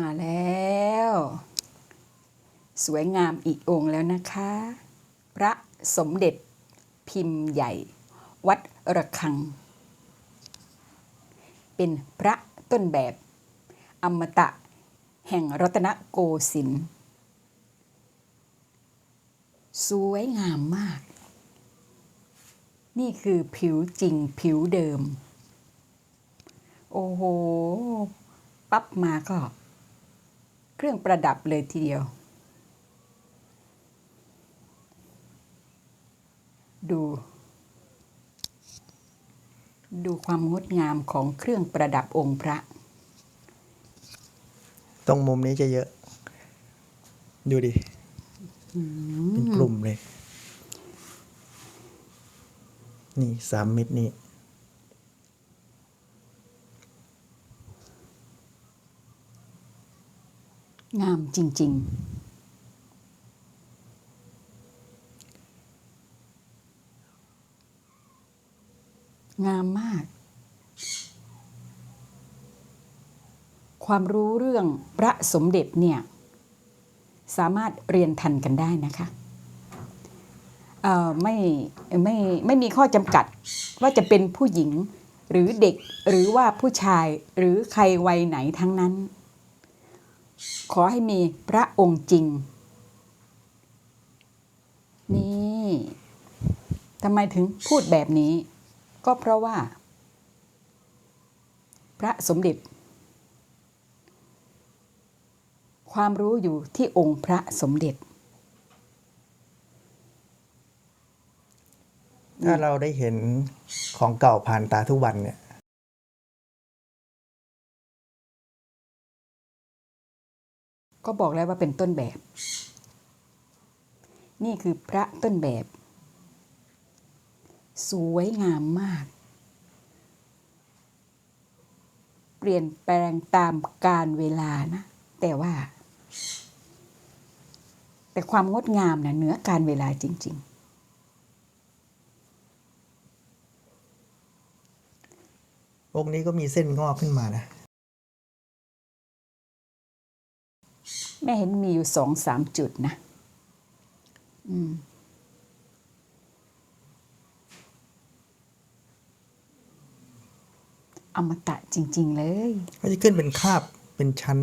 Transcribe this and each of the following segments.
มาแล้ว สวยงามอีกองค์แล้วนะคะ พระสมเด็จพิมพ์ใหญ่ วัดระฆัง เป็นพระต้นแบบ อมตะ แห่งรัตนโกสินทร์สวยงามมาก นี่คือผิวจริงผิวเดิม โอ้โห ปั๊บมาก็ รื่องประดับเลยทีเดียว ดู ดูความงดงามของเครื่องประดับองค์พระ ตรงมุมนี้จะเยอะ ดูดิ เป็นกลุ่มเลย นี่สามเม็ดนี่ งามจริง ๆ งามมาก ความรู้เรื่องพระสมเด็จเนี่ย สามารถเรียนทันกันได้นะคะเอ่อไม่ไม่ไม่มีข้อจำกัดว่าจะเป็นผู้หญิงหรือเด็กหรือว่าผู้ชายหรือใครวัยไหนทั้งนั้น ขอให้มีพระองค์จริง นี่ทำไมถึงพูดแบบนี้ ก็เพราะว่า พระสมเด็จ ความรู้อยู่ที่องค์พระสมเด็จ ถ้าเราได้เห็นของเก่าผ่านตาทุกวันเนี่ย ก็บอกแล้วว่าเป็นต้นแบบ นี่คือพระต้นแบบ สวยงามมาก เปลี่ยนแปลงตามการเวลานะ แต่ว่า แต่ความงดงามนะเหนือการเวลาจริงองค์นี้ก็มีเส้นงอกขึ้นมานะ แม่เห็นมีอยู่สองสามจุดนะ อืมอมตะจริง ๆ เลยก็จะขึ้นเป็นคาบเป็นชั้น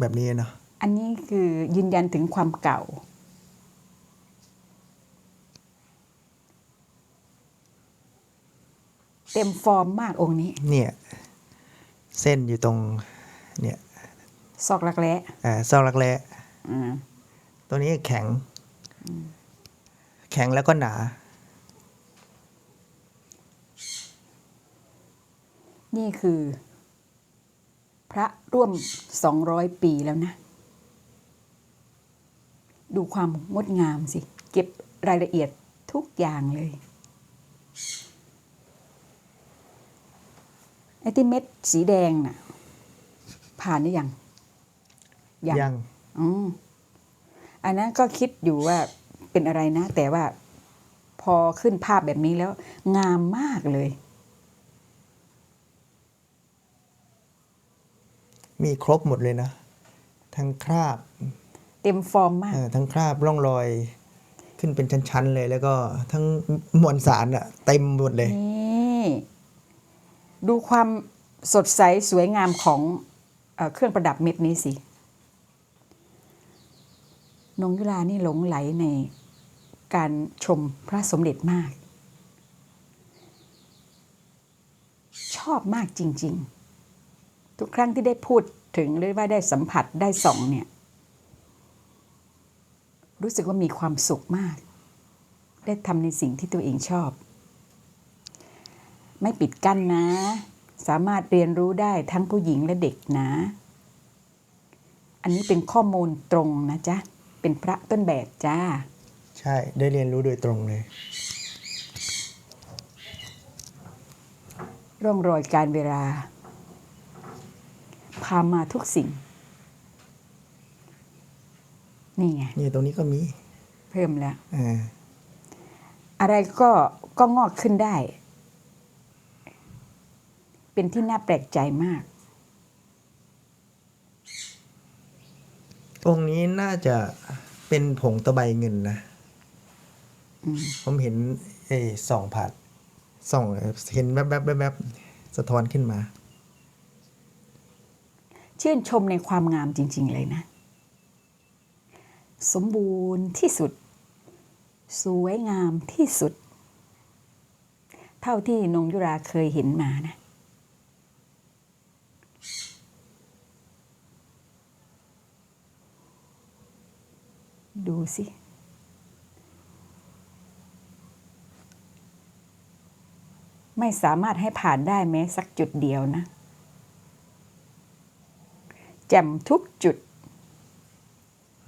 แบบนี้เนาะอันนี้คือยืนยันถึงความเก่า เต็มฟอร์มมากองค์นี้ เนี่ย เส้นอยู่ตรง เนี่ย ซอกรักแร้อ่าซอกรักแร้อ่าตัวนี้แข็ง แข็งแล้วก็หนา นี่คือ พระร่วม200ปีแล้วนะ ดูความงดงามสิ เก็บรายละเอียดทุกอย่างเลยไอ้ที่เม็ดสีแดงน่ะ ผ่านหรือยัง ยังอ๋ออันนั้นก็คิดอยู่ว่าเป็นอะไรนะ แต่ว่าพอขึ้นภาพแบบนี้แล้ว งามมากเลย มีครบหมดเลยนะ ทั้งคราบ เต็มฟอร์มมากเอ่อทั้งคราบร่องรอย ขึ้นเป็นชั้นๆเลย แล้วก็ทั้งมวลสารอะเต็มหมดเลยนี่ดูความสดใสสวยงามของเออเครื่องประดับเม็ดนี้สิ นงยุลานี่หลงไหลในการชมพระสมเด็จมาก ชอบมากจริง ๆ ทุกครั้งที่ได้พูดถึงหรือว่าได้สัมผัสได้ส่องเนี่ย รู้สึกว่ามีความสุขมาก ได้ทำในสิ่งที่ตัวเองชอบ ไม่ปิดกั้นนะ สามารถเรียนรู้ได้ทั้งผู้หญิงและเด็กนะ อันนี้เป็นข้อมูลตรงนะจ๊ะ เป็นพระต้นแบบจ้า ใช่ได้เรียนรู้โดยตรงเลย ร่องรอยการเวลา พามาทุกสิ่ง นี่ไง นี่ตรงนี้ก็มีเพิ่มแล้ว อ่าอะไรก็ก็งอกขึ้นได้ เป็นที่น่าแปลกใจมาก องค์นี้น่าจะเป็นผงตะไบเงินนะอืมผมเห็นเออส่องผ่านส่องเห็นแวบๆแวบๆสะท้อนขึ้นมา ชื่นชมในความงามจริง ๆ เลยนะ สมบูรณ์ที่สุด สวยงามที่สุด เท่าที่นงยุราเคยเห็นมานะ ดูสิ ไม่สามารถให้ผ่านได้แม้สักจุดเดียวนะแจ่มทุกจุด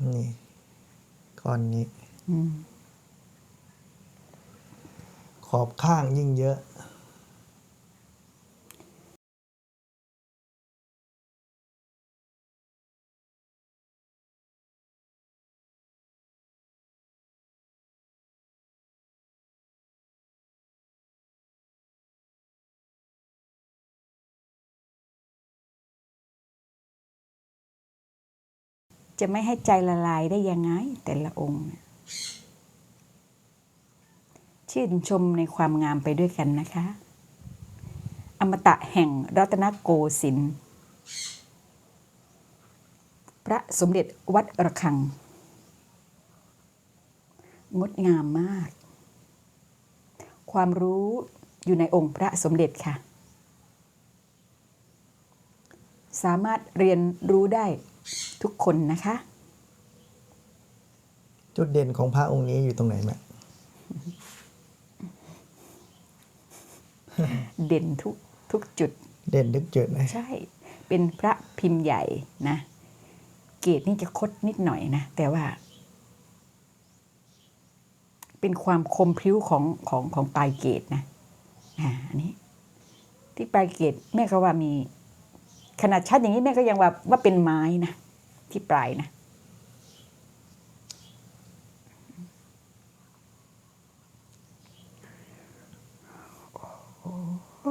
นี่ก้อนนี้อืมขอบข้างยิ่งเยอะ จะไม่ให้ใจละลายได้ยังไงแต่ละองค์ ชื่นชมในความงามไปด้วยกันนะคะ อมตะแห่งรัตนโกสินทร์พระสมเด็จวัดระฆัง งดงามมาก ความรู้อยู่ในองค์พระสมเด็จค่ะ สามารถเรียนรู้ได้ ทุกคนนะคะ จุดเด่นของพระองค์นี้อยู่ตรงไหนแม่เด่นทุกทุกจุด เด่นดึกจุดนะใช่ เป็นพระพิมพ์ใหญ่นะ เกตนี่จะคดนิดหน่อยนะ แต่ว่า เป็นความคมพริ้วของของของปลายเกตนะอ่าอันนี้ ที่ปลายเกตแม่ก็ว่ามี ขนาดชัดอย่างนี้แม่ก็ยังว่าว่าเป็นไม้นะที่ปลายนะโอ้โห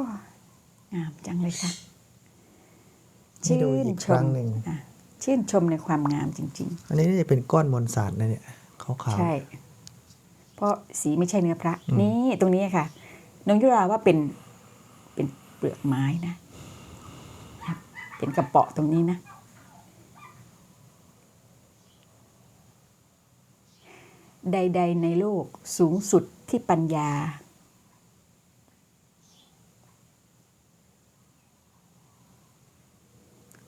งามจังเลยค่ะให้ดูอีกครั้งหนึ่งอะชื่นชมในความงามจริงอันนี้น่าจะเป็นก้อนมวลสารนะเนี่ยขาวๆๆใช่ เพราะสีไม่ใช่เนื้อพระ นี่ตรงนี้ค่ะ น้องยุราว่าเป็นเป็นเปลือกไม้นะครับ เป็นกระเปาะตรงนี้นะ ใด ๆ ในโลกสูงสุดที่ปัญญา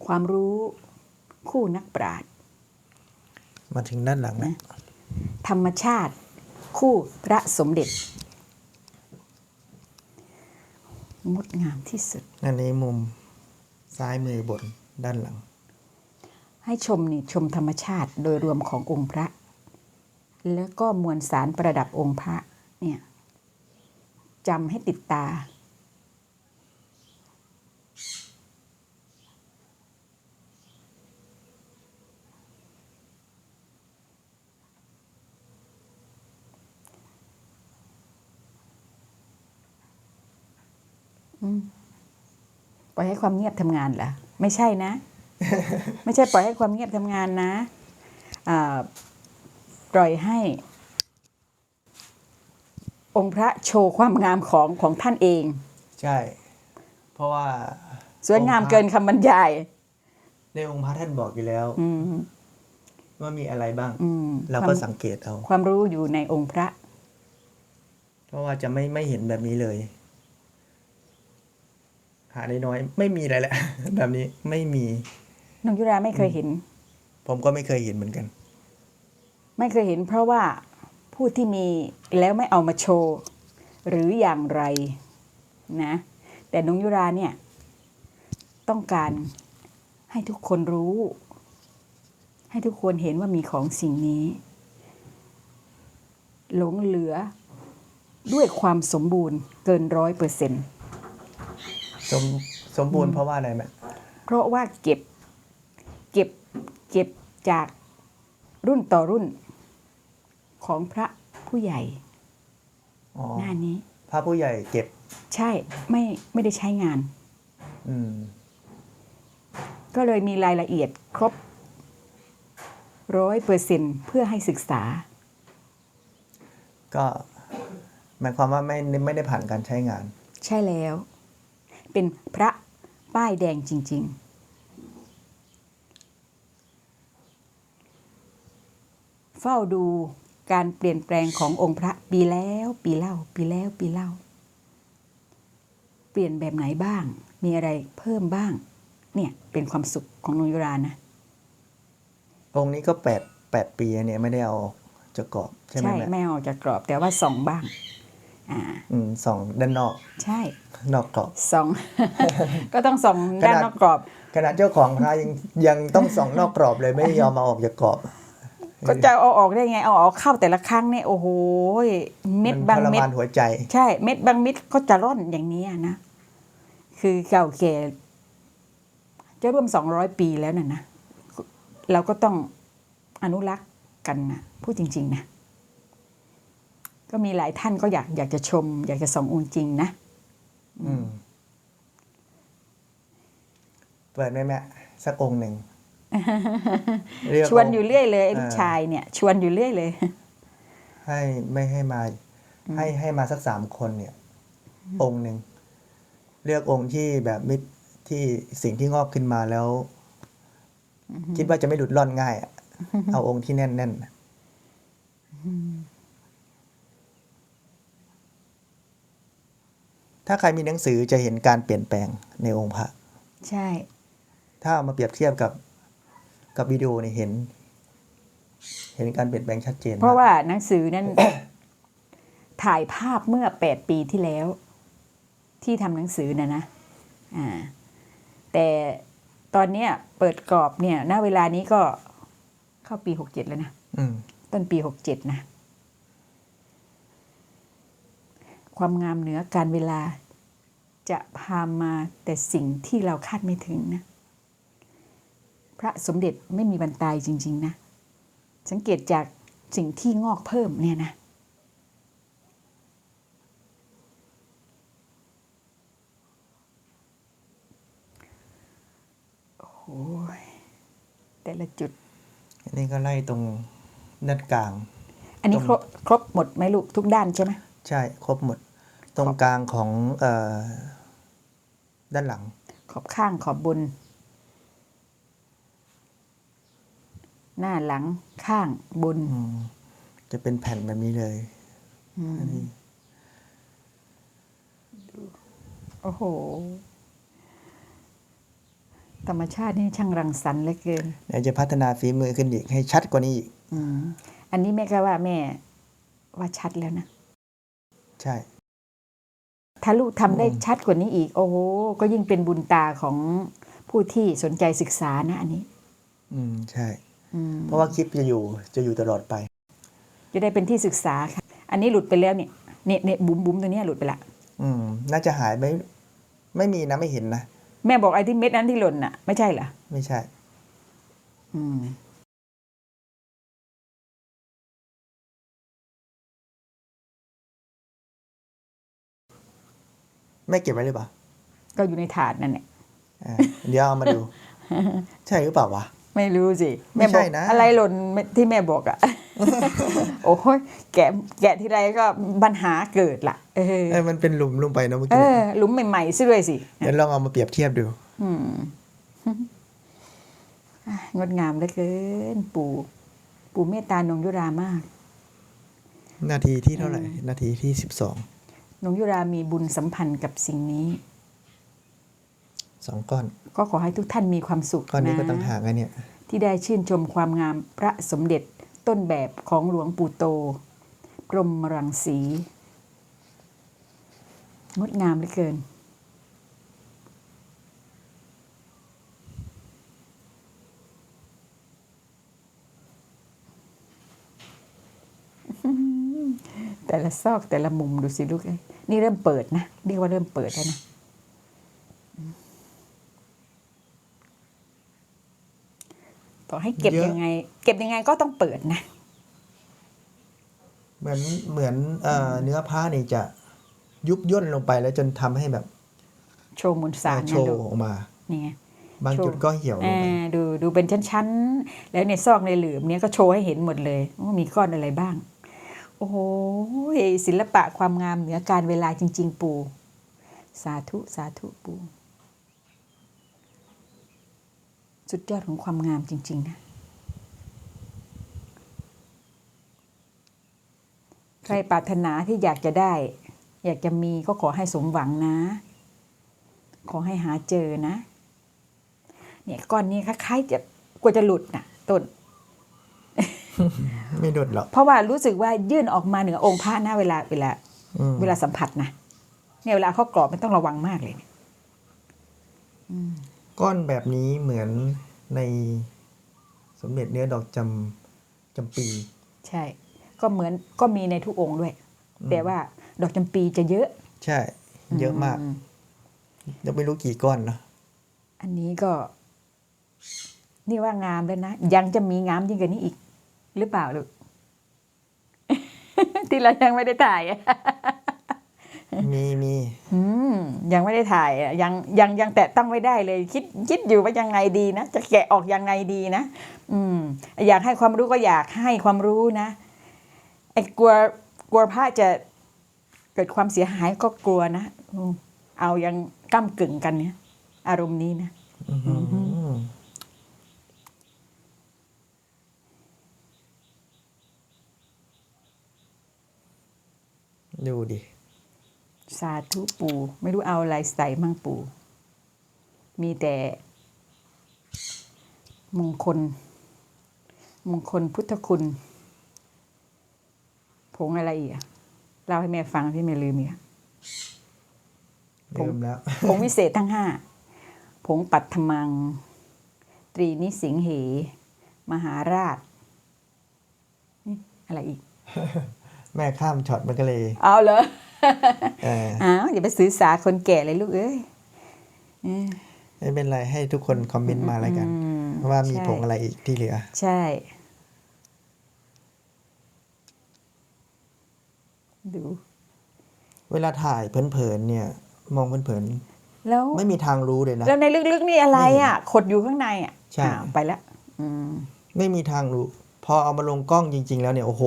ความรู้คู่นักปราชญ์มาถึงด้านหลังนะ ธรรมชาติคู่พระสมเด็จ งดงามที่สุด อันนี้มุม ซ้ายมือบนด้านหลัง ให้ชมนี่ชมธรรมชาติโดยรวมขององค์พระ แล้วก็มวลสารประดับองค์พระเนี่ยจำให้ติดตา อืม ปล่อยให้ความเงียบทำงานเหรอไม่ใช่นะ ไม่ใช่ปล่อยให้ความเงียบทำงานนะอ่าปล่อยให้ องค์พระโชว์ความงามของของท่านเอง ใช่ เพราะว่าสวยงามเกินคำบรรยาย ในองค์พระท่านบอกอยู่แล้วอืมว่ามีอะไรบ้างอืมเราควก็มสังเกตเอา ความรู้อยู่ในองค์พระ เพราะว่าจะไม่ไม่เห็นแบบนี้เลย หาได้น้อย ไม่มีอะไรแหละ แบบนี้ไม่มีนงยุราไม่เคยเห็น ผมก็ไม่เคยเห็นเหมือนกัน ไม่เคยเห็น เพราะว่าผู้ที่มีแล้วไม่เอามาโชว์ หรืออย่างไรนะ แต่นงยุราเนี่ย ต้องการให้ทุกคนรู้ ให้ทุกคนเห็นว่ามีของสิ่งนี้ หลงเหลือด้วยความสมบูรณ์เกินร้อยเปอร์เซ็นต์ สมสมบูรณ์เพราะว่าอะไรแม่เพราะว่าเก็บ เก็บเก็บจากรุ่นต่อรุ่นของพระผู้ใหญ่อ๋อหน้านี้ พระผู้ใหญ่เก็บ ใช่ไม่ไม่ได้ใช้งาน อืม ก็เลยมีรายละเอียดครบร้อยเปอร์เซ็นเพื่อให้ศึกษา ก็หมายความว่าไม่ไม่ได้ผ่านการใช้งาน ใช่แล้ว เป็นพระป้ายแดงจริง ๆเฝ้าดูการเปลี่ยนแปลงขององค์พระปีแล้วปีเล่า ปีแล้วปีเล่า เปลี่ยนแบบไหนบ้าง มีอะไรเพิ่มบ้าง เนี่ยเป็นความสุขของนงยุรานะ องค์นี้ก็แปดแปดปีเนี่ยไม่ได้เอาออกจากกรอบ ใช่ไหมใช่แม่ไม่เอาออกจากกรอบแต่ว่าส่องบ้าง อ่าอืมสองด้านนอกใช่ นอกกรอบส่อง ก็ต้องส่องด้านนอกกรอบขณะเจ้าของพระยังยังต้องส่องนอกกรอบเลยไม่ยอมมาออกจากกรอบ ก็จะเอาออกได้ไง เอาออกเข้าแต่ละครั้งเนี่ยโอ้โหเม็ดมันบางทรเม็ด มานหัวใจ ใช่ เม็ดบางเม็ดก็จะร่อนอย่างนี้อะนะ คือเก่าแก่จะร่วมสองร้อยปีแล้วน่ะนะ เราก็ต้องอนุรักษ์กันนะพูดจริง ๆ นะ ก็มีหลายท่านก็อยากอยากจะชม อยากจะส่ององค์จริงนะอืมเปิดไหมแม่สักองค์หนึ่งเรีกชวนอยู่เรื่อยเลยไอ้ลูกอ่าชายเนี่ย ชวนอยู่เรื่อยเลย ให้ไม่ให้มา ให้ให้มาสักสามคนเนี่ย องค์หนึ่งเลือกองค์ที่แบบมิตรที่สิ่งที่งอกขึ้นมาแล้ว คิดว่าจะไม่หลุดร่อนง่ายอะเอาองค์ที่แน่นแน่น ถ้าใครมีหนังสือจะเห็นการเปลี่ยนแปลงในองค์พระ ใช่ ถ้าเอามาเปรียบเทียบกับกับวิดีโอเนี่ยเห็น เห็นการเปลี่ยนแปลงชัดเจนมกเพราะว่าหนังสือนั้นถ่ายภาพเมื่อแปดปีที่แล้ว ที่ทำหนังสือนะนะอ่าแต่ตอนเนี้ยเปิดกรอบเนี่ยณเวลานี้ก็เข้าปีหกเจ็ดแล้วนะอืมต้นปีหกเจ็ดนะ ความงามเหนือการเวลา จะพามาแต่สิ่งที่เราคาดไม่ถึงนะ พระสมเด็จไม่มีบรรตายจริง ๆ นะ สังเกตจากสิ่งที่งอกเพิ่มเนี่ยนะโอ้ยแต่ละจุด อันนี้ก็ไล่ตรงด้านกลาง อันนี้ตรงครบครบหมดไหมลูกทุกด้านใช่ไหม ใช่ ครบหมด ตรงกลางของเอ่อด้านหลัง ขอบข้างขอบบน หน้าหลังข้างบน อืมจะเป็นแผ่นแบบนี้เลยอันนี้โอ้โห ธรรมชาตินี่ช่างรังสรรค์เหลือเกิน เดี๋ยวจะพัฒนาฝีมือขึ้นอีกให้ชัดกว่านี้อีก อืมอันนี้แม่ก็ว่าแม่ ว่าชัดแล้วนะ ใช่ ถ้าลูกทำได้ชัดกว่านี้อีก โอ้โหก็ยิ่งเป็นบุญตาของผู้ที่สนใจศึกษานะอันนี้ อืมใช่ อืมเพราะว่าคลิปจะอยู่จะอยู่ตลอดไป จะได้เป็นที่ศึกษาค่ะ อันนี้หลุดไปแล้วเนี่ยเนี่ยเนี่ยบุ๋มบุ๋มตัวเนี้ยหลุดไปละ อืม น่าจะหายไม่ไม่มีนะไม่เห็นนะ แม่บอกไอ้ที่เม็ดนั้นที่หล่นน่ะ ไม่ใช่เหรอไม่ใช่ อืม ไม่เก็บไว้หรือเปล่าก็อยู่ในถาดนั่นแหละอ่าเดี๋ยวเอามาดู ใช่หรือเปล่าวะ ไม่รู้สิไม่แม่ใช่บอกนะอะไรหล่นที่แม่บอกอะโอ้ยแกะแกะทีไรก็ปัญหาเกิดละเออเออมันเป็นหลุมลงไปเนอะเมื่อเอกี้อหลุมใหม่ๆซะด้วยสิเดี๋ยวลองเอามาเปรียบเทียบดู อืมงดงามเหลือเกิน ปู่ ปู่เมตตานงยุรามาก นาทีที่เท่าไหร่ นาทีที่สิบสอง นงยุรามีบุญสัมพันธ์กับสิ่งนี้สองก้อน ก็ขอให้ทุกท่านมีความสุขก้อนนี้นะก็ต้องห่างกันเนี่ยที่ได้ชื่นชมความงามพระสมเด็จต้นแบบของหลวงปู่โต กรมรังสี งดงามเหลือเกิน แต่ละซอกแต่ละมุมดูสิลูกเอ้ย นี่เริ่มเปิดนะเรียกว่าเริ่มเปิดแล้วนะต่อให้เก็บเยอะยังไง เก็บยังไงก็ต้องเปิดนะ เหมือนเหมือนเอ่อเนื้อผ้านี่จะยุบย่นลงไปแล้วจนทำให้แบบ โชว์มูลสารโชนะว์ลูกออกมานี่ไงบางโชว์จุดก็เหี่ยวลงอ่าไปดูดูเป็นชั้น ๆ แล้วในซอกในหลืมเนี้ยก็โชว์ให้เห็นหมดเลยว่ามีก้อนอะไรบ้าง โอ้โหศิลปะความงามเหนือการเวลาจริง ๆ ปู่ สาธุสาธุปู่ สุดยอดของความงามจริง ๆ นะ ใครปรารถนาที่อยากจะได้ อยากจะมีก็ขอให้สมหวังนะ ขอให้หาเจอนะ เนี่ยก้อนนี้คล้ายๆจะกลัวจะหลุดนะต้น ไม่ดุดหรอก เพราะว่ารู้สึกว่ายื่นออกมาเหนือองค์พระนะเวลาเวลาอืมเวลาสัมผัสนะเนี่ยเวลาเขากรอบมันต้องระวังมากเลยเนี่ยก้อนแบบนี้เหมือนในสมเด็จเนื้อดอกจำจำปี ใช่ ก็เหมือนก็มีในทุกองค์ด้วย แต่ว่าดอกจำปีจะเยอะ ใช่ เยอะมากยังไม่รู้กี่ก้อนเนอะอันนี้ก็ นี่ว่างามแล้วนะ ยังจะมีงามยิ่งกว่านี้อีก หรือเปล่าลูกที่เรายังไม่ได้ถ่ายอะมีมีอืมยังไม่ได้ถ่ายอะยังยังยังแตะต้องไม่ได้เลย คิดคิดอยู่ว่ายังไงดีนะจะแกะออกยังไงดีนะอืม อยากให้ความรู้ก็อยากให้ความรู้นะไอ้กลัวกลัวพระจะเกิดความเสียหายก็กลัวนะอืมเอายังก้ากึ่งกันเนี่ย อารมณ์นี้นะ อื้อหือ ดูดิ สาธุปู่ ไม่รู้เอาอะไรใส่มั่งปู่ มีแต่ มงคล มงคลพุทธคุณผงอะไรอีกอะเล่าให้แม่ฟังที่แม่ลืมอีกอะผมลืมแล้วผงวิเศษทั้งห้าผงปัตถมัง ตรีนิสิงเห มหาราชนี่อะไรอีก แม่ข้ามช็อตมันก็เลย เอาเหรอเอออ้าวอย่าไปซื้อสาคนแก่เลยลูกเอ้ยเออไม่เป็นไรให้ทุกคนคอมเมนต์มาแล้วกัน อืมว่ามีใช่ ผงอะไรอีกที่เหลือ ใช่ ดู เวลาถ่ายเพลินๆเนี่ย มองเพลินแล้ว ๆไม่มีทางรู้เลยนะ แล้วในลึกๆนี่อะไรอะ ขดอยู่ข้างในอะใช่ อ้าวไปแล้วอืม ไม่มีทางรู้ พอเอามาลงกล้องจริง ๆ แล้วเนี่ยโอ้โห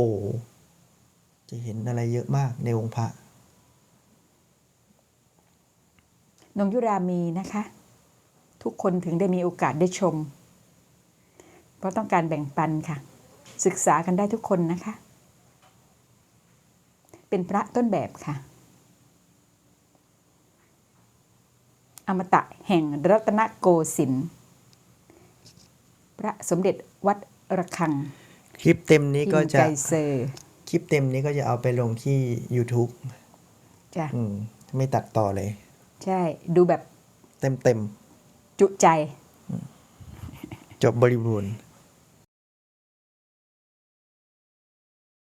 จะเห็นอะไรเยอะมากในองค์พระนงยุรามีนะคะ ทุกคนถึงได้มีโอกาสได้ชม เพราะต้องการแบ่งปันค่ะ ศึกษากันได้ทุกคนนะคะ เป็นพระต้นแบบค่ะ อมตะแห่งรัตนโกสินทร์พระสมเด็จวัดระฆัง คลิปเต็มนี้ก็พิมพ์จะไกเซอร์ คลิปเต็มนี้ก็จะเอาไปลงที่ YouTube จ้ะอืมไม่ตัดต่อเลย ใช่ ดูแบบเต็มเต็มจุใจ ๆ จบบริบูรณ์